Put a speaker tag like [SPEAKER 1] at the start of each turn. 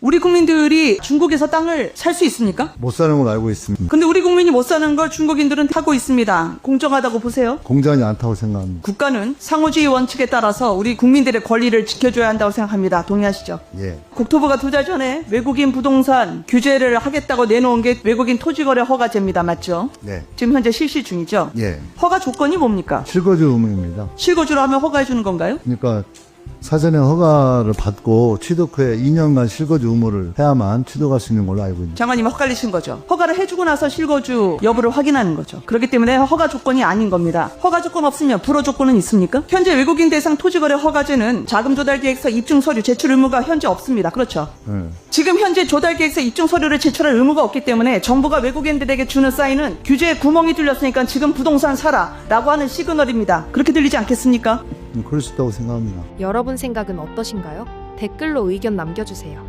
[SPEAKER 1] 우리 국민들이 중국에서 땅을 살 수 있습니까?
[SPEAKER 2] 못 사는 걸 알고 있습니다.
[SPEAKER 1] 근데 우리 국민이 못 사는 걸 중국인들은 하고 있습니다. 공정하다고 보세요.
[SPEAKER 2] 공정하지 않다고 생각합니다.
[SPEAKER 1] 국가는 상호주의 원칙에 따라서 우리 국민들의 권리를 지켜줘야 한다고 생각합니다. 동의하시죠?
[SPEAKER 2] 예.
[SPEAKER 1] 국토부가 두 달 전에 외국인 부동산 규제를 하겠다고 내놓은 게 외국인 토지거래 허가제입니다. 맞죠?
[SPEAKER 2] 네.
[SPEAKER 1] 지금 현재 실시 중이죠?
[SPEAKER 2] 예.
[SPEAKER 1] 허가 조건이 뭡니까?
[SPEAKER 2] 실거주 의무입니다.
[SPEAKER 1] 실거주를 하면 허가해 주는 건가요?
[SPEAKER 2] 그러니까 사전에 허가를 받고 취득 후에 2년간 실거주 의무를 해야만 취득할 수 있는 걸로 알고 있습니다.
[SPEAKER 1] 장관님이 헛갈리신 거죠. 허가를 해주고 나서 실거주 여부를 확인하는 거죠. 그렇기 때문에 허가 조건이 아닌 겁니다. 허가 조건 없으면 불허 조건은 있습니까? 현재 외국인 대상 토지거래 허가제는 자금 조달 계획서 입증 서류 제출 의무가 현재 없습니다. 그렇죠?
[SPEAKER 2] 예.
[SPEAKER 1] 지금 현재 조달 계획서 입증 서류를 제출할 의무가 없기 때문에 정부가 외국인들에게 주는 사인은 규제에 구멍이 뚫렸으니까 지금 부동산 사라라고 하는 시그널입니다. 그렇게 들리지 않겠습니까?
[SPEAKER 2] 음, 그럴 수 있다고 생각합니다.
[SPEAKER 3] 여러분 생각은 어떠신가요? 댓글로 의견 남겨주세요.